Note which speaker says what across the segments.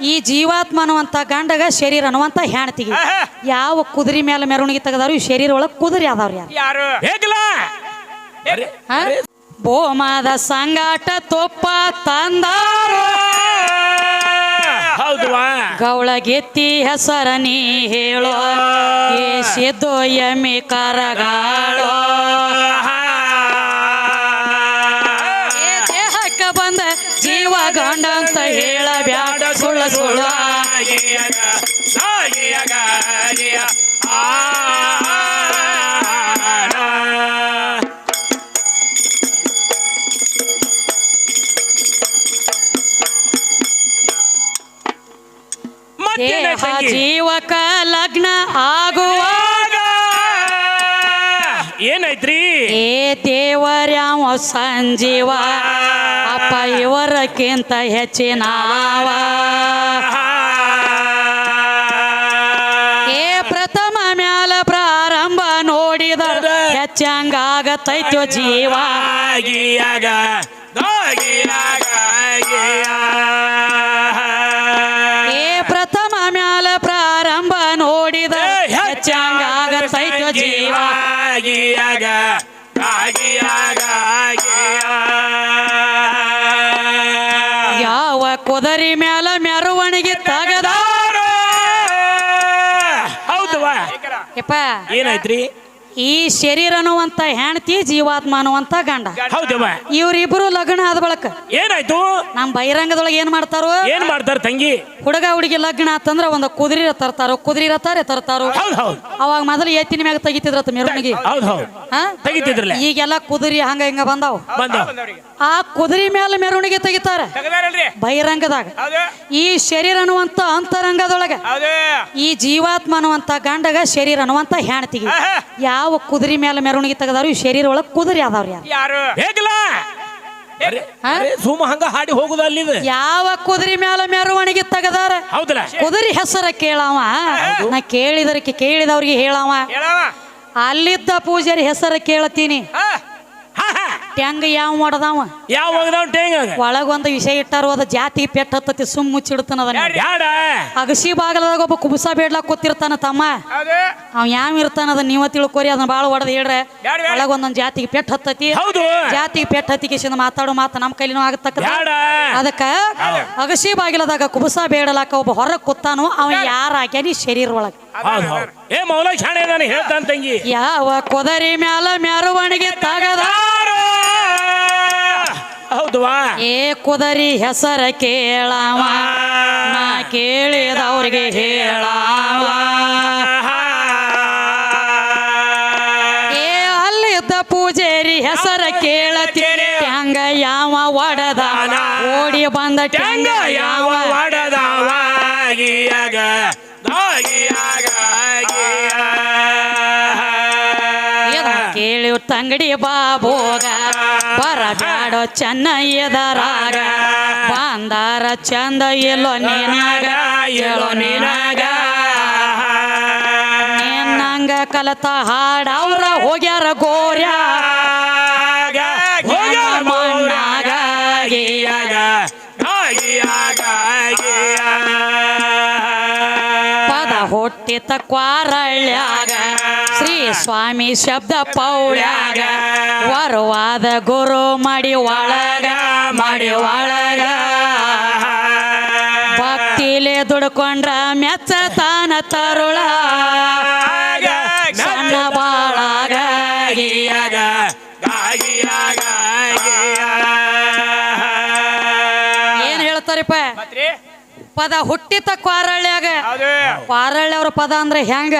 Speaker 1: ಈ ಜೀವಾತ್ಮ ಅನ್ನುವಂಥ ಗಂಡಗ ಶರೀರ ಅನ್ನುವಂಥ ಹೆಣ್ತಿಗೆ. ಯಾವ ಕುದುರೆ ಮೇಲೆ ಮೆರವಣಿಗೆ ತೆಗೆದಾರು ಈ ಶರೀರ ಒಳಗೆ ಕುದುರೆ ಅದಾವ್ರಿ ಯಾರು?
Speaker 2: ಹೇಗಿಲ್ಲ?
Speaker 1: ಬೋಮಾದ ಸಂಗಾಟ ತೊಪ್ಪ ತಂದಾರು.
Speaker 2: ಹೌದವಾ?
Speaker 1: ಗೌಳಗೆತ್ತಿ ಹೆಸರ ನೀ ಹೇಳೋ ಏ ಸಿದ್ದು ಎಮ್ಮಿ ಕರಗಾಳೋ. ದೇಹಕ್ಕೆ ಬಂದ ಜೀವ ಗಂಡ ಅಂತ ಹೇಳಬ್ಯಾಡ ಸುಳ್ಳ ಆ ದೇಹ ಜೀವಕ ಲಗ್ನ ಆಗುವ
Speaker 2: ಏನೈತ್ರಿ
Speaker 1: ಏ ದೇವರ್ಯಾವ ಸಂಜೀವ ಅಪ್ಪ ಇವರಕ್ಕಿಂತ ಹೆಚ್ಚಿನವ. ಹೆಚ್ಚಂಗಾಗತೈತ್ಯೋ ಜೀವ. ಏ ಪ್ರಥಮ ಮ್ಯಾಲ ಪ್ರಾರಂಭ ನೋಡಿದ ಹೆಚ್ಚಂಗಾಗತೈತ್ಯೋ ಜೀವ.
Speaker 2: ಆಗಿಯಾಗ ಆಗಿಯಾಗ
Speaker 1: ಯಾವ ಕುದರಿ ಮ್ಯಾಲ ಮೆರವಣಿಗೆ ತಗದ?
Speaker 2: ಹೌದವಾ ಏನೈತ್ರಿ
Speaker 1: ಈ ಶರೀರ ಅನ್ನುವಂತ ಹೆಣ್ತಿ ಜೀವಾತ್ಮ ಅನ್ನುವಂತ ಗಂಡ.
Speaker 2: ಇವರಿಬ್ರು
Speaker 1: ಇವ್ರಿಬ್ರು ಲಗ್ನ ಆದ ಬಳಕ
Speaker 2: ಏನಾಯ್ತು?
Speaker 1: ನಮ್ಮ ಬಹಿರಂಗದೊಳಗೆ ಏನ್ ಮಾಡ್ತಾರೋ?
Speaker 2: ಏನ್ ಮಾಡ್ತಾರ ತಂಗಿ?
Speaker 1: ಹುಡುಗ ಹುಡುಗಿ ಲಗ್ನ ಆತಂದ್ರ ಒಂದು ಕುದುರಿ ತರ್ತಾರೋ? ಕುದುರಿ ರತಾರೆ ತರ್ತಾರೋ?
Speaker 2: ಹೌದ್ ಹೌದ್.
Speaker 1: ಅವಾಗ ಮೊದಲು ಎತ್ತಿನ ಮ್ಯಾಗ ತೆಗಿತಿದ್ರತ್ತ ಮೆರವಣಿಗೆ.
Speaker 2: ಹೌದ್ ಹೌದ್.
Speaker 1: ಹಾ?
Speaker 2: ತೆಗಿತಿದ್ರಲ್ಲ?
Speaker 1: ಈಗೆಲ್ಲ ಕುದುರಿ ಹಂಗ ಹಿಂಗ ಬಂದಾವ.
Speaker 2: ಬಂದ
Speaker 3: ಬಂದವ್ರಿಗೆ
Speaker 1: ಆ ಕುದುರೆ ಮೇಲೆ ಮೆರವಣಿಗೆ ತೆಗಿತಾರ. ಬಹಿರಂಗದಾಗ. ಈ ಶರೀರ ಅನ್ನುವಂತ ಅಂತರಂಗದೊಳಗ ಈ ಜೀವಾತ್ಮ ಅನ್ನುವಂತ ಗಂಡಗ ಶರೀರ ಅನ್ನುವಂತ ಹೆಣ್ತಿಗೆ. ಯಾವ ಕುದುರೆ ಮೇಲೆ ಮೆರವಣಿಗೆ ತೆಗದಾರು ಈ ಶರೀರ ಒಳಗ ಕುದುರೆ ಅದಾವ್ರಿ ಯಾರು?
Speaker 2: ಸುಮ್ಮ ಹಂಗ ಹಾಡಿ ಹೋಗುದ
Speaker 1: ಯಾವ ಕುದುರೆ ಮೇಲೆ ಮೆರವಣಿಗೆ ತೆಗದಾರ?
Speaker 2: ಹೌದಲ್ಲ
Speaker 1: ಕುದುರೆ ಹೆಸರ ಕೇಳವ. ನಾ ಕೇಳಿದರಕ್ಕೆ ಕೇಳಿದವ್ರಿಗೆ ಹೇಳವ.
Speaker 3: ಹೇಳವ
Speaker 1: ಅಲ್ಲಿದ್ದ ಪೂಜಾರಿ ಹೆಸರ ಕೇಳತೀನಿ. ಟ್ಯಾಂಗ್ ಯಾವ ಮಾಡದವ?
Speaker 2: ಯಾವ ಹೋಗದವ ಟ್ಯಾಂಗ್ ಒಳಗ
Speaker 1: ಒಳಗೊಂದು ವಿಷಯ ಇಟ್ಟಾರು ಅದ ಜಾತಿ ಪೆಟ್ಟ ಹತ್ತತಿ ಸುಮ್ ಮುಚ್ಚಿಡ್ತಾನ ಅದನ್ನ. ಅಗಸಿ ಬಾಗಲದಾಗ ಒಬ್ಬ ಕುಬುಸ ಬೇಡ್ಲಾಕ್ ಕೂತಿರ್ತಾನ ತಮ್ಮ. ಅವ ಯಾವ ಇರ್ತಾನ ಅದನ್ನ ನೀವ ತಿಳ್ಕೊರಿ ಅದನ್ನ ಬಾಳ ಹೊಡೆದ್ ಹೇಳ್ರೆ.
Speaker 3: ಬ್ಯಾಡ, ಬ್ಯಾಡ.
Speaker 1: ಒಳಗೊಂದೊಂದ್ ಜಾತಿಗೆ ಪೆಟ್ಟ ಹತ್ತತಿ.
Speaker 2: ಹೌದು.
Speaker 1: ಜಾತಿ ಪೆಟ್ಟ ಹತ್ತಿಕೇಶಿಂದ ಮಾತಾಡೋ ಮಾತು ನಮ್ಮ ಕೈಲಿನೂ ಆಗತಕ್ಕ
Speaker 2: ಬ್ಯಾಡ
Speaker 1: ಅದಕ್ಕ ಅಗಸಿ ಬಾಗಿಲದಾಗ ಕುಬುಸ ಬೇಡಲಾಕ ಒಬ್ಬ ಹೊರಗ್ ಕೂತಾನು ಅವ ಯಾರ ಆಗ್ಯಾನಿ ಶರೀರ ಒಳಗ.
Speaker 2: ಹೌದ್ ಹೌದ್. ಏ ಮೌಲ ಶಾಣೆ ನಾನು ಹೇಳ್ತಾನ ತಂಗಿ.
Speaker 1: ಯಾವ ಕೊದರಿ ಮ್ಯಾಲ ಮೆರವಣಿಗೆ ತಗದ?
Speaker 2: ಹೌದವಾ?
Speaker 1: ಏ ಕುದರಿ ಹೆಸರ ಕೇಳವ ನಾ ಕೇಳಿದವ್ರಿಗೆ ಹೇಳವ. ಏ ಅಲ್ಲಿದ್ದ ಪೂಜಾರಿ ಹೆಸರ ಕೇಳತಿ ಹಂಗ ಯಾವ ಒಡದ? ಓಡಿ ಬಂದ ಟ್ಯಾಂಗ
Speaker 2: ಯಾವ
Speaker 1: ಏನ ಕೇಳಿ ತಂಗಡಿ ಬಾಬೋಗ? ಬರಬ್ಯಾಡೋ ಚೆನ್ನಯ್ಯದರಾಗ ಬಂದಾರ ಚಂದ ಎಲ್ಲೋ ನೀನಾಗ ಎಲ್ಲೋ ನೀನಾಗ. ನಿನ್ನಂಗ ಕಲತ ಹಾಡ ಅವ್ರ ಹೋಗ್ಯಾರ ಗೋರ್ಯ. ಹುಟ್ಟಿತ ಕ್ವಾರಳ್ಯಾಗ, ಶ್ರೀ ಸ್ವಾಮಿ ಶಬ್ದ ಪೌಳ್ಯಾಗ, ವರವಾದ ಗುರು ಮಡಿ ಒಳಗ ಮಡಿ ಒಳಗ ಭಕ್ತಿಲೆ ದುಡ್ಕೊಂಡ್ರ ಮೆಚ್ಚತಾನ ತರುಳ ಪದ ಹುಟ್ಟಿತ
Speaker 3: ಕ್ವಾರಳ್ಳಿಯಾಗ
Speaker 1: ಕ್ವಾರಳ್ಳಿ ಅವ್ರ ಪದ ಅಂದ್ರೆ ಹೆಂಗ?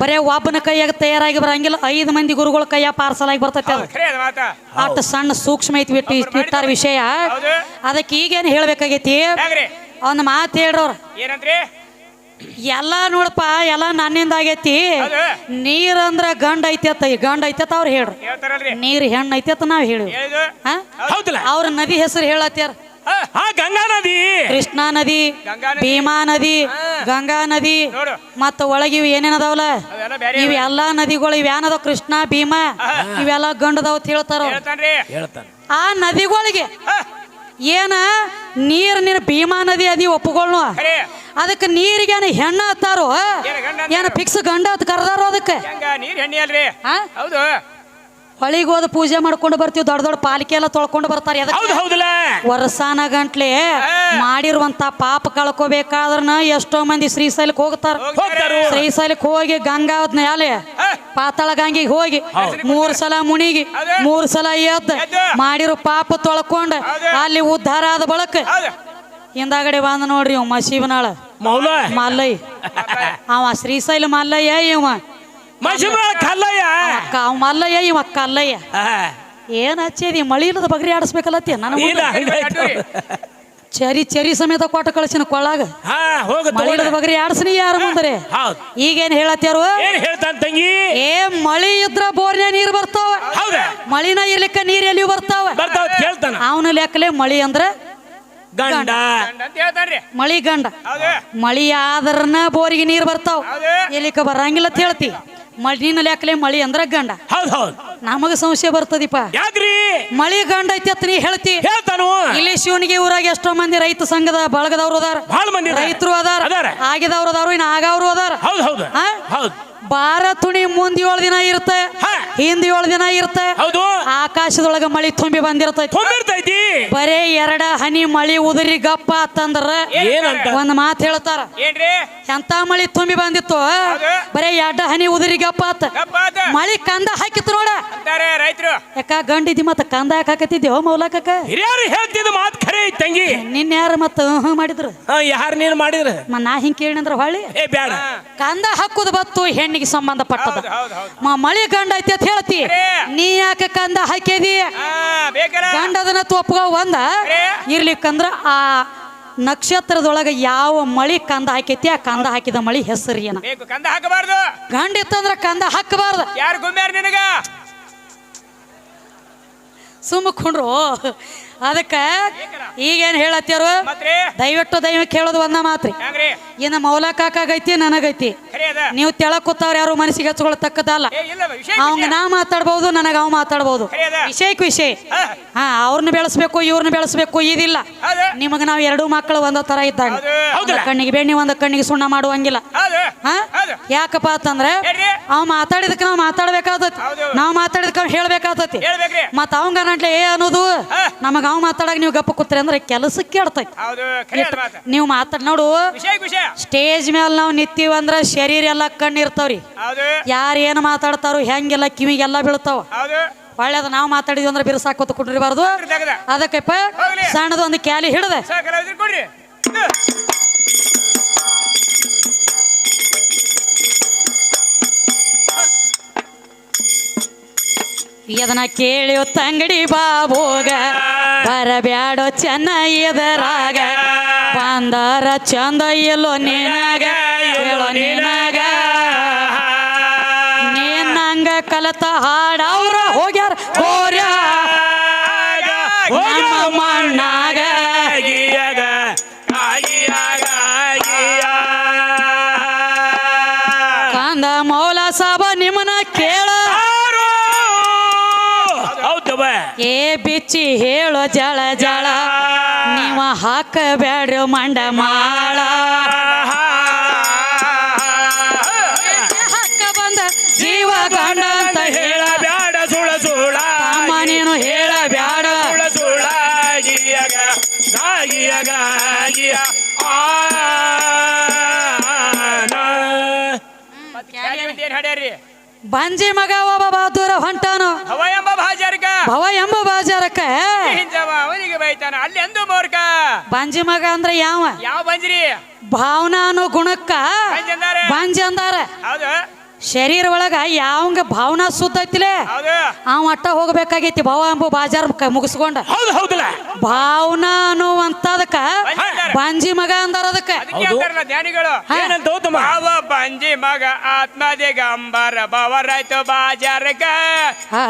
Speaker 1: ಬರೇ ಒಬ್ಬನ ಕೈಯಾಗ ತಯಾರಾಗಿ ಬರಂಗಿಲ್ಲ ಐದು ಮಂದಿ ಗುರುಗಳ ಕೈಯ ಪಾರ್ಸಲ್ ಆಗಿ ಬರ್ತೈತೆ ಅಷ್ಟು ಸಣ್ಣ ಸೂಕ್ಷ್ಮ ಐತಿ ಬಿಟ್ಟು ಇಟ್ಟಾರ ವಿಷಯ. ಅದಕ್ಕೆ ಈಗೇನು ಹೇಳ್ಬೇಕಾಗೈತಿ?
Speaker 3: ಅವನ
Speaker 1: ಒಂದು ಮಾತು ಹೇಳ್ರವ್ರ ಎಲ್ಲ ನೋಡಪ್ಪ ಎಲ್ಲ ನನ್ನಿಂದ ಆಗೈತಿ.
Speaker 3: ನೀರ್
Speaker 1: ನೀರಂದ್ರ ಗಂಡ ಐತೇತ ಗಂಡ ಐತೆ ಅವ್ರು ಹೇಳ್ರಿ. ನೀರು ಹೆಣ್ಣು ಅತ್ತ ನಾವ್
Speaker 2: ಹೇಳಿ
Speaker 1: ಅವ್ರ ನದಿ ಹೆಸರು ಹೇಳತ್ಯಾರ.
Speaker 3: ಹಾ
Speaker 2: ಆ ಗಂಗಾ ನದಿ.
Speaker 1: ಕೃಷ್ಣಾ ನದಿ
Speaker 3: ಗಂಗಾ ನದಿ.
Speaker 1: ಭೀಮಾ ನದಿ ಗಂಗಾ ನದಿ.
Speaker 3: ನೋಡು.
Speaker 1: ಮತ್ತ ಒಳಗಿವ್ ಏನೇನದಾವಲ್ಲ?
Speaker 3: ಅವೆಲ್ಲ ಬೇರೆ
Speaker 1: ಇವೆಲ್ಲಾ ನದಿಗಳು ಇವೇನದ ಕೃಷ್ಣ ಭೀಮಾ ಇವೆಲ್ಲ ಗಂಡದಾವ ಅಂತ ಹೇಳ್ತಾರ ಅವ್ರು.
Speaker 3: ಹೇಳ್ತಾನ್ರಿ
Speaker 2: ಹೇಳ್ತಾನೆ.
Speaker 1: ಆ ನದಿಗಳಿಗೆ
Speaker 3: ಹಾ.
Speaker 1: ಏನ ನೀರ್ ನೀರ್ ಭೀಮಾ ನದಿ ಅದಿ ಒಪ್ಪುಗೊಳ್ನು?
Speaker 2: ಖರೆ.
Speaker 1: ಅದಕ್ಕೆ ನೀರಿಗೇನು ಹೆಣ್ಣ ಹತ್ತಾರೋ?
Speaker 2: ಏನ್ ಗಂಡ
Speaker 1: ಏನ
Speaker 2: ಅಂತಾರೋ?
Speaker 1: ಫಿಕ್ಸ್ ಗಂಡ ಹತ್ ಕರ್ದಾರೋ ಅದಕ್ಕೆ?
Speaker 2: ಹೆಂಗ? ನೀರ್ ಎಣ್ಣೆ ಅಲ್ರಿ.
Speaker 1: ಆ?
Speaker 2: ಹೌದು.
Speaker 1: ಹೊಳಿಗೆ ಹೋದ ಪೂಜೆ ಮಾಡ್ಕೊಂಡು ಬರ್ತೀವಿ ದೊಡ್ಡ ದೊಡ್ಡ ಪಾಲಿಕೆ ಎಲ್ಲ ತೊಳ್ಕೊಂಡು ಬರ್ತಾರೆ.
Speaker 2: ಹೌದು ಹೌದಲ್ಲ
Speaker 1: ವರ್ಷಾನ ಗಂಟ್ಲೆ ಮಾಡಿರುವಂತ ಪಾಪ ಕಳ್ಕೋಬೇಕಾದ್ರನ ಎಷ್ಟೋ ಮಂದಿ ಶ್ರೀಶೈಲಕ್ಕೆ ಹೋಗ್ತಾರ.
Speaker 2: ಹೋಗ್ತಾರು.
Speaker 1: ಶ್ರೀಶೈಲಕ್ಕೆ ಹೋಗಿ ಗಂಗಾ
Speaker 2: ಹಾ.
Speaker 1: ಪಾತಾಳ ಗಂಗಿಗೆ ಹೋಗಿ. ಮೂರ್ ಸಲ ಮುಣಿಗಿ. ಮೂರ್ ಸಲ ಎದ್ದ. ಮಾಡಿರೋ ಪಾಪ ತೊಳ್ಕೊಂಡು ಅಲ್ಲಿ ಉದ್ಧಾರ ಆದ ಬಳಕ
Speaker 2: ಹೌದು
Speaker 1: ಹಿಂದಾಗಡೆ ಬಂದ ನೋಡ್ರಿ ಇವ್ ಮಸೀಬನಾಳ
Speaker 2: ಮೌಲ.
Speaker 1: ಮಲ್ಲಯ್ಯ. ಅವ ಶ್ರೀಶೈಲ ಮಲ್ಲಯ್ಯ ಇವ.
Speaker 2: ಮಶಿಮ ಕಲ್ಲಯ್ಯ.
Speaker 1: ಅಕ್ಕ ಅವ ಮಲ್ಲಯ್ಯ ಇವ ಕಲ್ಲಯ್ಯ.
Speaker 2: ಆ,
Speaker 1: ಏನ್ ಹಚ್ಚಿ ಮಳಿ ಇಲ್ಲದ ಬಗ್ರಿ ಆಡಿಸ್ಬೇಕಲ್ಲತ್ತಿ? ನನ್ನ ಚರಿ ಚರಿ ಸಮೇತ ಕೊಟ್ಟ ಕಳಿಸಿನ ಕೊಳ್ಳಾಗ
Speaker 2: ಹಾ ಹೋಗ
Speaker 1: ಮಳಿ ಇಲ್ಲದ ಬಗ್ರಿ ಆಡಿಸ್ನಿ ಯಾರು ಮುಂದ್ರೆ?
Speaker 2: ಈಗ
Speaker 1: ಈಗೇನ್
Speaker 2: ಹೇಳ್ತಾನ ತಂಗಿ?
Speaker 1: ಏ ಮಳಿ ಇದ್ರ ಬೋರ್ನ ನೀರ್ ಬರ್ತಾವ.
Speaker 2: ಹೌದ?
Speaker 1: ಮಳಿನ ಇರ್ಲಿಕ್ಕ ನೀರ್ ಎಲ್ಲಿ ಬರ್ತಾವ. ಅವನ ಲೆಕ್ಕಲೆ ಮಳಿ ಅಂದ್ರ
Speaker 2: ಗಂಡ.
Speaker 1: ಗಂಡ.
Speaker 2: ಅಂತ ಹೇಳ್ತಾನ್ರಿ.
Speaker 1: ಮಳಿ ಗಂಡ.
Speaker 2: ಹೌದು.
Speaker 1: ಮಳಿ ಆದ್ರನ ಬೋರಿಗೆ ನೀರ್ ಬರ್ತಾವ.
Speaker 2: ಇಲ್ಲಿಕ
Speaker 1: ಎಲ್ಲಿಕ ಬರಂಗಿಲ್ಲ ಅಂತ ಹೇಳ್ತಿ. ಮಳಿನ ಲೆಕ್ಕಲೆ ಮಳಿ ಅಂದ್ರ ಗಂಡ.
Speaker 2: ಹೌದ್ ಹೌದ್.
Speaker 1: ನಮಗ ಸಂಶಯ ಬರ್ತದಿಪ್ಪ.
Speaker 2: ಯಾಕ್ರಿ?
Speaker 1: ಮಳಿ ಗಂಡ ಐತಿ ಅಂತ ನೀ ಹೇಳ್ತಿ.
Speaker 2: ಹೇಳ್ತಾನು?
Speaker 1: ಇಲ್ಲಿ ಶಿವನಿಗೆ ಊರಾಗ ಎಷ್ಟೋ ಮಂದಿ ರೈತ ಸಂಘದ ಬಳಗದವ್ರು ಅದಾರ.
Speaker 2: ಬಹಳ ಮಂದಿ
Speaker 1: ರೈತರು ಅದಾರ.
Speaker 2: ಅದಾರ.
Speaker 1: ಆಗಿದವ್ರು ಅದಾರು ಇನ್ನು ಆಗವ್ರು ಅದಾರ.
Speaker 2: ಹೌದ್ ಹೌದು.
Speaker 1: ಹೌದು
Speaker 2: ಹೌದ್.
Speaker 1: ಬಾರ ತುಣಿ ಮುಂದ್ ಏಳು ದಿನ ಇರುತ್ತೆ ಹಿಂದ ಏಳು ದಿನ ಇರುತ್ತೆ
Speaker 2: ಹೌದು.
Speaker 1: ಆಕಾಶದೊಳಗ ಮಳಿ ತುಂಬಿ ಬಂದಿರ್ತೈತಿ.
Speaker 2: ತುಂಬಿರ್ತೈತಿ.
Speaker 1: ಬರೇ ಎರಡ ಹನಿ ಮಳಿ ಉದುರಿ ಗಪ್ಪ ಅಂತಂದ್ರ
Speaker 2: ಏನಂತ?
Speaker 1: ಒಂದ್ ಮಾತು ಹೇಳ್ತಾರ.
Speaker 2: ಏನ್ರಿ?
Speaker 1: ಎಂತ ಮಳಿ ತುಂಬಿ ಬಂದಿತ್ತು. ಬರೇ ಎರಡ ಹನಿ ಉದುರಿ ಗಪ್ಪ ಆತ. ಮಳಿ ಕಂದ ಹಾಕಿತ್ತು ನೋಡ.
Speaker 2: ಅಂತಾರೆ ರೈತರು.
Speaker 1: ಯಾಕ ಗಂಡಿದ್ದಿ ಮತ್ತ ಕಂದ ಹಾಕಾಕತ್ತಿದ್ಯೋ ಹೋ
Speaker 2: ಹಿರಿಯರು ಹೇಳ್ತಿದ್ದು ಮಾತು ಖರೆ ಐತ್ ತಂಗಿ.
Speaker 1: ನಿನ್ನ ಯಾರು ಮತ್ತ ಹ್ಞೂ ಮಾಡಿದ್ರು?
Speaker 2: ಯಾರು ನೀನು ಮಾಡಿದ್ರ?
Speaker 1: ಮ ನಾ ಹಿಂಗ್ ಕೇಳಿನಂದ್ರ ಹೊಳ್ಳಿ.
Speaker 2: ಏ ಬೇಡ
Speaker 1: ಕಂದ ಹಾಕುದು ಬತ್ತು ಹೆಣ್ಣಿಗೆ ಸಂಬಂಧಪಟ್ಟದ. ಮಳಿ ಗಂಡ ಐತಿ ಅಂತ ಹೇಳ್ತಿ. ನೀ ಯಾಕೆ ಕಂದ ಹಾಕಿದಿ? ಗಂಡದನ ತೊಪ್ಪಗ ಒಂದ. ಇರ್ಲಿಕ್ಕಂದ್ರ ಆ ನಕ್ಷತ್ರದೊಳಗ ಯಾವ ಮಳಿ ಕಂದ ಹಾಕೈತಿ ಆ ಕಂದ ಹಾಕಿದ ಮಳಿ ಹೆಸರು ಏನ?
Speaker 2: ಕಂದ ಹಾಕಬಾರ್ದು.
Speaker 1: ಗಂಡ ಇತ್ತಂದ್ರ ಕಂದ ಹಾಕಬಾರ್ದು.
Speaker 2: ಯಾರು ಕುಂಡ್ರು ನಿನಗ?
Speaker 1: ಅದಕ್ಕ ಈಗೇನ್ ಹೇಳತ್ತೀರು ದಯವಿಟ್ಟು ದಯವಿಟ್ಟು ಹೇಳೋದು ಒಂದ ಮಾತ್ರಿ. ಇನ್ನು ಮೌಲ ಕಾಕಾಗೈತಿ ನನಗೈತಿ. ನೀವು ತೆಳ ಕೂತವ್ರು ಯಾರು ಮನಸ್ಸಿಗೆ ಹಚ್ಕೊಳ್ತಕ್ಕದಲ್ಲ
Speaker 2: ತಕ್ಕದಲ್ಲ
Speaker 1: ಅವಂಗ ನಾ ಮಾತಾಡ್ಬೋದು ನನಗ ಅವ್ ಮಾತಾಡ್ಬೋದು. ವಿಷಯಕ್ಕೆ ವಿಷಯ.
Speaker 2: ಹಾ,
Speaker 1: ಹಾ ಅವ್ರನ್ನ ಬೆಳೆಸ್ಬೇಕು ಇವ್ರನ್ನ ಬೆಳೆಸ್ಬೇಕು ಇದಿಲ್ಲ.
Speaker 2: ನಿಮಗೆ
Speaker 1: ನಿಮಗ ನಾವ್ ಎರಡೂ ಮಕ್ಕಳು ಒಂದ ತರ ಇದ್ದಾಗ.
Speaker 2: ಹೌದು.
Speaker 1: ಕಣ್ಣಿಗೆ ಬೆಣ್ಣೆ ಒಂದ ಕಣ್ಣಿಗೆ ಸುಣ್ಣ ಮಾಡುವಂಗಿಲ್ಲ.
Speaker 2: ಹೌದು.
Speaker 1: ಹಾ?
Speaker 2: ಹೌದು.
Speaker 1: ಯಾಕಪ್ಪ ಅಂತಂದ್ರೆ ಅವ್ ಮಾತಾಡಿದಕ್ಕೆ ನಾವು ಮಾತಾಡ್ಬೇಕಾಗ್ತತಿ ನಾವು ಮಾತಾಡಿದಕ್ಕೆ ಅವ್ ಹೇಳ್ಬೇಕಾಗ್ತತಿ
Speaker 2: ಹೇಳ್ಬೇಕ್ರಿ.
Speaker 1: ಮತ್ತ ಅವಂಗ ನಂಟ್ಲೆ ಏ ಅನ್ನೋದು
Speaker 2: ಹಾ.
Speaker 1: ನಮಗ ಅವ್ ಮಾತಾಡಕ್ ನೀವು ಗಪ್ಪ ಕೂತ್ರಿ ಅಂದ್ರೆ ಕೆಲಸಕ್ಕೆ ಇಡ್ತೈತಿ ನೀವು ಮಾತಾಡ್ ನೋಡು. ಸ್ಟೇಜ್ ಮೇಲೆ ನಾವು ನಿಂತೀವಿ ಅಂದ್ರೆ ಶರೀರ ಎಲ್ಲ ಕಣ್ಣು ಇರ್ತಾವ್ರಿ. ಯಾರು ಏನು ಮಾತಾಡ್ತಾರೋ ಹೆಂಗೆಲ್ಲ ಕಿವಿಗೆಲ್ಲ ಬೀಳ್ತಾವ. ಒಳ್ಳೇದ ನಾವು ಮಾತಾಡಿದ್ವಿ ಅಂದ್ರೆ ಬಿರ್ಸಾಕೋತ ಕೂತ್
Speaker 2: ಕುಂಡಿರ್ಬಾರ್ದು.
Speaker 1: ಅದಕ್ಕಪ್ಪ. ಸಣ್ಣದು ಒಂದು ಕ್ಯಾಲಿ ಹಿಡ್ದೆ. ಇದನ್ನ ಕೇಳಿ ತಂಗಡಿ ಬಾಬೋಗ. ಬರಬ್ಯಾಡೋ ಚೆನ್ನ ಎದರಾಗ ಬಂದಾರ ಚಂದ ಎಲ್ಲೋ ನಿನಗ ನೀನಂಗ ನಿನಗ ನೀನಂಗ ಕಲತ ಹಾಡವ್ರ ಹೋಗ್ಯಾರ ಹೋರ್ಯ ಮಣ್ಣಾಗ. ಕಂದ ಮೌಲ ಸಾಬ ನಿಮ್ಮನ ಕೇಳ. ಏ ಬಿಚ್ಚಿ ಹೇಳೋ ಜಳ ಜಳ. ನೀವ ಹಾಕಬೇಡ್ರಿ ಮಂಡ ಮಾಳ. ಹಾಕ ಬಂದ ಜೀವ ಗಂಡ ಅಂತ ಹೇಳ.
Speaker 2: ಹೇಳಬ್ಯಾಡ ಸುಳ ಸುಳ
Speaker 1: ಅಮ್ಮ ನೀನು ಹೇಳಬ್ಯಾಡ
Speaker 2: ಸುಳ ಸುಳ ಆಗಿಯಾಗ, ಗಿಯ ಗಿಯ ಆ ಹಾಡ್ಯಾರಿ
Speaker 1: ಬಂಜಿ ಮಗ ಒಬ್ಬ ಬಹದ್ದೂರ ಹೊಂಟಾನು.
Speaker 2: ಹವ ಎಂಬ ಭಾಜಾರಿಕ
Speaker 1: ಭವ ಎಂಬ ಬಾಜಾರಕ್ಕ.
Speaker 2: ಹಿಂಜವ ಅವನಿಗೆ ಬೈತಾನ ಅಲ್ಲಿ ಎಂದು ಮೋರ್ಕ.
Speaker 1: ಬಂಜಿ ಮಗ ಅಂದ್ರೆ ಯಾವ?
Speaker 2: ಯಾವ ಬಂಜ್ರಿ?
Speaker 1: ಭಾವನಾ ಅನ್ನೋ ಗುಣಕ್ಕ.
Speaker 2: ಬಂಜ್ ಅಂದಾರ.
Speaker 1: ಬಂಜಿ ಅಂದಾರ.
Speaker 2: ಹೌದು.
Speaker 1: ಶರೀರ ಒಳಗ ಯಾವಂಗ ಭಾವನಾ ಸುದ್ದ ಐತಿಲೆ? ಅವ ಅಟ್ಟ ಹೋಗ್ಬೇಕಾಗೈತಿ ಭಾವ ಅಂಬು ಬಾಜಾರ್ ಮುಗಿಸ್ಕೊಂಡ.
Speaker 2: ಹೌದು ಹೌದಲ್ಲ.
Speaker 1: ಭಾವನಾ ಅನ್ನುವಂತದಕ್ಕ
Speaker 2: ಬಂಜಿ
Speaker 1: ಬಂಜಿ ಮಗ ಅಂದಾರ ಅದಕ್ಕ.
Speaker 2: ಅವ ಬಂಜಿ ಮಗ ಆತ್ಮದೇ ಗಂಬರ ಬವರಾಯ್ತು ಬಾಜಾರಕ
Speaker 1: ಭಾವ ಬಂಜಿ ಹಾ.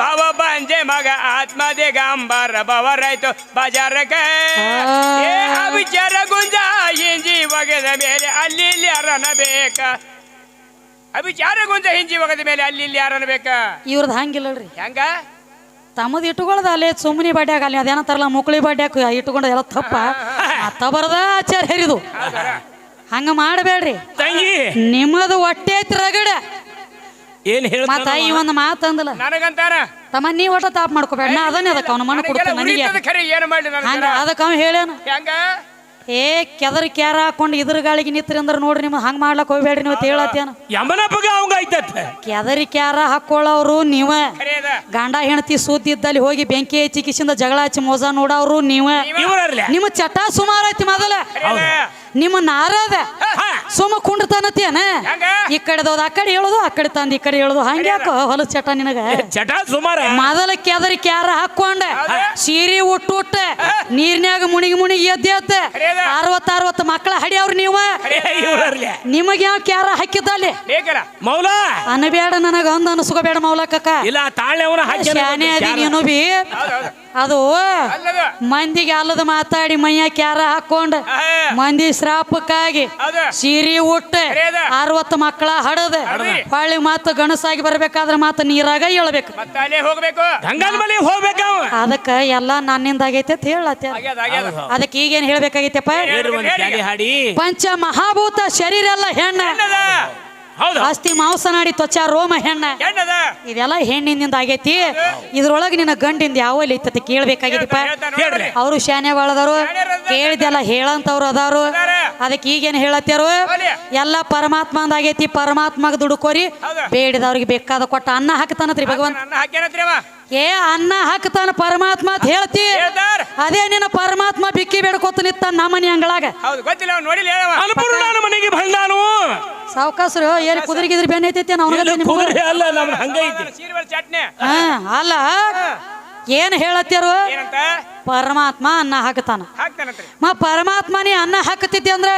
Speaker 2: ಬಾವ ಬಂಜೆ ಮಗ ಆತ್ಮದೇ ಗಂಬರ ಬವರಾಯ್ತು ಬಾಜಾರಕ
Speaker 1: ಬಾಜಾರ್
Speaker 2: ಏ ವಿಚಾರ ಗುಂಜ ಹಿಂಜಿ ಒಗೆದ ಮೇಲೆ ಅಲ್ಲಿ ಅರನ ಬೇಕ. ಅವಿಚಾರ ಗುಂಜ ಹಿಂಜಿ ಹೋಗದ ಮೇಲೆ ಅಲ್ಲಿ ಇಲ್ಲಿ ಯಾರನ್ನ ಬೇಕ?
Speaker 1: ಇವ್ರದ್ದು ಹಂಗಿಲ್ಲಲ್ರಿ
Speaker 2: ಹೆಂಗ?
Speaker 1: ತಮ್ಮದು ಇಟ್ಟುಕೊಳ್ಳದ ಅಲ್ಲೇ ಸುಮ್ಮನೆ ಬಡ್ಯಾಗ ಅಲ್ಲಿ ತರಲ್ಲ ಮುಕ್ಳಿ ಬಡ್ಯಾಕ ಇಟ್ಟುಕೊಂಡ ಎಲ್ಲ ತಪ್ಪ. ಅತ್ತ ಬರದ ಆಚಾರ ಹೇರಿದು. ಹಂಗ ಮಾಡಬೇಡ್ರಿ.
Speaker 3: ತಂಗಿ.
Speaker 1: ನಿಮ್ಮದು ಹೊಟ್ಟೆ ಐತಿ ರಗಡ.
Speaker 3: ಏನ್
Speaker 1: ಮತ್ತ
Speaker 3: ಹೇಳ್ತಾನ
Speaker 1: ಈ ಒಂದು ಮಾತು ಅಂದಲ್ಲ.
Speaker 2: ನನಗಂತಾನ?
Speaker 1: ತಮ್ಮ ನೀ ಒಟ್ಟ ತಾಪ್ ಮಾಡ್ಕೋಬೇಡ ನಾ ಅದನ್ನೇ ಅದಕ್ಕೆ ಅವನ
Speaker 2: ಮಣ್ಣು
Speaker 1: ಕೊಡ್ತಾನೆ ನನಗೆ
Speaker 2: ಏನು ಮಾಡ್ಲಿ
Speaker 1: ಹಂಗ
Speaker 2: ನನಗೆ
Speaker 1: ಅದಕ್ಕೆ ಅವ ಹೇಳ್ಯಾನ.
Speaker 2: ಹೆಂಗ?
Speaker 1: ಏ ಕೆದರ್ ಕ್ಯಾರ ಹಾಕೊಂಡು ಇದ್ರ ಗಾಳಿಗೆ ನಿತ್ರಿ ಅಂದ್ರೆ ನೋಡ್ರಿ ನಿಮ್ಗೆ ಹಂಗ ಮಾಡ್ಲಕ್ ಹೋಗ್ಬೇಡ್ರಿ ನೀವು
Speaker 3: ಯಮನಪ್ಪಗ ಅವಂಗ
Speaker 1: ಕೆದರಿ ಕ್ಯಾರ ಹಾಕೊಳ್ಳೋರು ನೀವ. ಗಂಡ ಹೆಂಡತಿ ಸುದ್ದಿ ಇದ್ದಲ್ಲಿ ಹೋಗಿ ಬೆಂಕಿ ಹಚ್ಚಿ ಕಿಸಿಂದ ಜಗಳ ಹಚ್ಚಿ ಮೋಸ ನೋಡವ್ರು ನೀವ. ನಿಮ್ಮ ಚಟ ಸುಮಾರು ಐತಿ ಮೊದಲ. ನಿಮ್ಮ ನಾರದ. ಸುಮ್ಮ ಕುಂಡ್ತಾನತ್ತೇನ
Speaker 2: ಹೆಂಗ?
Speaker 1: ಈ ಕಡೆದವ್ದು ಆ ಕಡೆ ಹೇಳೋದು ಆ ಕಡೆ ತಂದು ಈ ಕಡೆ ಹೇಳುದು. ಹಂಗ್ಯಾಕೋ ಹೊಲ ಚಟ ನಿನಗ?
Speaker 3: ಚಟ ಸುಮಾರ.
Speaker 1: ಮೊದಲ ಕೆದರಿ ಕ್ಯಾರ ಹಾಕೊಂಡ ಸೀರೆ ಉಟ್ಟು ಉಟ್ಟ. ನೀರ್ನ್ಯಾಗ ಮುಣಿಗಿ ಮುಣಿಗಿ ಎದ್ದೆತ್ತ ಅರವತ್
Speaker 2: ಅರವತ್
Speaker 1: ಅರವತ್ತ ಅರವತ್ತು ಮಕ್ಕಳ ಹಡಿಯವ್ರು ನೀವ? ನಿಮಗ ಯಾವ ಕ್ಯಾರ ಹಾಕಿದ್ದಲ್ಲಿ?
Speaker 3: ಮೌಲ.
Speaker 1: ಅನಬೇಡ ನನಗ ಅಂದ ಅನಸ್ಕೋಬೇಡ ಮೌಲಕ್ಕ
Speaker 3: ಇಲ್ಲ
Speaker 1: ತಾಳೆ ನೀನು ಬಿ. ಅದು ಮಂದಿಗೆ ಅಲ್ಲದ ಮಾತಾಡಿ ಮೈಯ ಕ್ಯಾರ ಹಾಕೊಂಡ ಮಂದಿ ಶ್ರಾಪಕ್ಕಾಗಿ ಸೀರಿ ಉಟ್ಟ. ಅರವತ್ತು ಮಕ್ಕಳ ಹಡದ. ಹೊಳ್ಳಿ ಮಾತು ಗಣಸಾಗಿ ಬರ್ಬೇಕಾದ್ರೆ ಮಾತು ನೀರಾಗ ಹೇಳ್ಬೇಕು. ಅದಕ್ಕ ಎಲ್ಲ ನನ್ನಿಂದ ಆಗೈತೆ ಅಂತ ಹೇಳತ್ತೆ ಅದಕ್ಕೆ ಈಗೇನ್ ಹೇಳ್ಬೇಕಾಗೈತೆಪ್ಪ?
Speaker 3: ಹೇಳ್ರಿ ಒಂದ್ ಹಾಡಿ.
Speaker 1: ಪಂಚ ಮಹಾಭೂತ ಶರೀರ ಎಲ್ಲ ಹೆಣ್ಣ.
Speaker 3: ಹೌದು.
Speaker 1: ಅಸ್ಥಿ ಮಾಂಸನಾಡಿ ತ್ವಚ ರೋಮ ಹೆಣ್ಣ.
Speaker 2: ಹೆಣ್ಣದ?
Speaker 1: ಇದೆಲ್ಲ ಹೆಣ್ಣಿನಿಂದ ಆಗೈತಿ. ಇದ್ರೊಳಗೆ ನಿನ್ನ ಗಂಡಿಂದ ಯಾವ ಐತತಿ ಕೇಳ್ಬೇಕಾಗಿದಪ್ಪ?
Speaker 3: ಹೇಳ್ರಿ.
Speaker 1: ಅವರು ಶಾನ್ಯಗಳದಾರು ಕೇಳಿದೆಲ್ಲ ಹೇಳಂತವ್ರು ಅದಾರು. ಅದಕ್ಕೆ ಈಗೇನು
Speaker 2: ಹೇಳತ್ತಾರು.
Speaker 1: ಎಲ್ಲ ಪರಮಾತ್ಮಂದ ಆಗೈತಿ ಪರಮಾತ್ಮಗ ದುಡುಕೋರಿ. ಬೇಡಿದವ್ರಿಗೆ ಬೇಕಾದ ಕೊಟ್ಟ ಅನ್ನ ಹಾಕ್ತಾನತ್ರಿ ಭಗವಂತ.
Speaker 2: ನನ್ನ ಹಾಕ್ಯಾನತ್ರಿ ಅವ.
Speaker 1: ಏ ಅನ್ನ ಹಾಕ್ತಾನ ಪರಮಾತ್ಮ ಅಂತ ಹೇಳ್ತಿ.
Speaker 2: ಹೇಳ್ತಾರ.
Speaker 1: ಅದೇ ನಿನ್ನ ಪರಮಾತ್ಮ ಬಿಕ್ಕಿ ಬೇಡ್ಕೊತ ನಿತ್ತ ನಮ್ಮನಿ ಅಂಗಳಾಗ.
Speaker 2: ಹೌದು ಗೊತ್ತಿಲ್ಲ ಅವ್ನು ನೋಡಿಲ್ಲ ಹೇಳವ
Speaker 3: ಅನ್ಪೂರ್ಣ ಮನೆಗೆ ಬಂದಾನು.
Speaker 1: ಸಾವ್ಕಾಸ್ರು ಏನ್ ಕುದುರೆಗಿದ್ರೆ ಬೆನ್ನ ಐತೈತಿ
Speaker 3: ಕುದುರೆ ಅಲ್ಲ ನಮ್ ಹಂಗೈತಿ.
Speaker 2: ಸೀರೆ ಚಟ್ನಿ.
Speaker 1: ಹಾ ಅಲ್ಲ. ಏನ್ ಹೇಳತ್ಯಾರು
Speaker 2: ಏನಂತ?
Speaker 1: ಪರಮಾತ್ಮ ಅನ್ನ ಹಾಕ್ತಾನ
Speaker 2: ಹಾಕ್ತಾನಂತ್ರಿ.
Speaker 1: ಮ ಪರಮಾತ್ಮನೇ ಅನ್ನ ಹಾಕತಿದ್ದೆ ಅಂದ್ರೆ.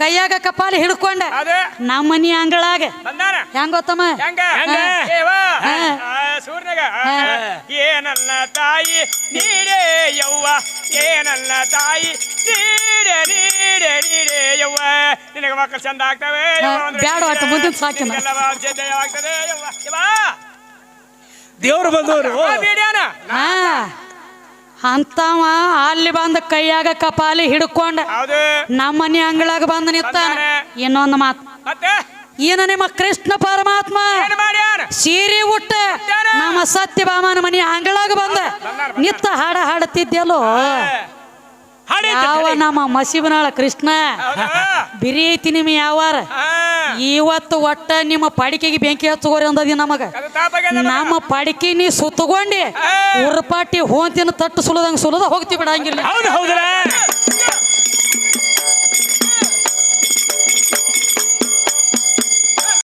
Speaker 1: ಕೈಯಾಗ ಕಪಾಲಿ ಹಿಡ್ಕೊಂಡೆ.
Speaker 2: ನಮ್ಮನಿ
Speaker 1: ನಮ್ಮ ಮನಿ ಅಂಗಳಾಗ.
Speaker 2: ಬಂದಾನ
Speaker 1: ಹೆಂಗ್.
Speaker 2: ಸೂರ್ಯಗ. ಏನನ್ನ ತಾಯಿ ನೀಡೇ ಯವ್ವ? ಏನಲ್ಲ ತಾಯಿ ನೀಡೆ ನೀಡೆ ನೀಡೆ ನಿನಗೆ ಮಕ್ಕಳು ಚಂದ ಆಗ್ತವೆ?
Speaker 1: ಬ್ಯಾಡ ಮುಂದಿನ ಸಾಕಿನ.
Speaker 3: ದೇವ್ರು ಬಂದವರು.
Speaker 1: ಹಾ ಅಂತವ ಅಲ್ಲಿ ಬಂದ ಕೈಯಾಗ ಕಪಾಲಿ ಹಿಡ್ಕೊಂಡ
Speaker 2: ಹೌದು.
Speaker 1: ನಮ್ಮ ಮನೆ ಅಂಗಳಾಗ ಬಂದ ನಿತ್ತ ಇನ್ನೊಂದು ಮಾತು. ಏನ ನಿಮ್ಮ ಕೃಷ್ಣ ಪರಮಾತ್ಮ? ಸೀರೆ ಉಟ್ಟ ನಮ್ಮ ಸತ್ಯಭಾಮನ ಮನೆ ಅಂಗಳಾಗ ಬಂದ. ನಿತ್ತ ಹಾಡ ಹಾಡತಿದ್ಯಲ್ಲೋ?
Speaker 3: ಹಾಡಿ
Speaker 1: ಯಾವ ನಮ್ಮ ಮಸೀಬನಾಳ ಕೃಷ್ಣ? ಬಿರಿ ಐತಿ ನಿಮ್ ಯಾವಾರ? ಇವತ್ತು ಒಟ್ಟ ನಿಮ್ಮ ಪಡಿಕೆಗೆ ಬೆಂಕಿ ಹಚ್ಚಗೋರಿ ಅಂದದಿ ನಮಗ. ನಮ್ಮ ಪಡಿಕೆ ನೀ ಸುತ್ತಗೊಂಡಿ ಉರ್ಪಾಟಿ ಹೋಂತಿನ ತಟ್ಟು ಸುಲದಂಗ ಸುಲದ ಹೋಗ್ತಿ ಬಿಡಂಗಿಲ್ಲ.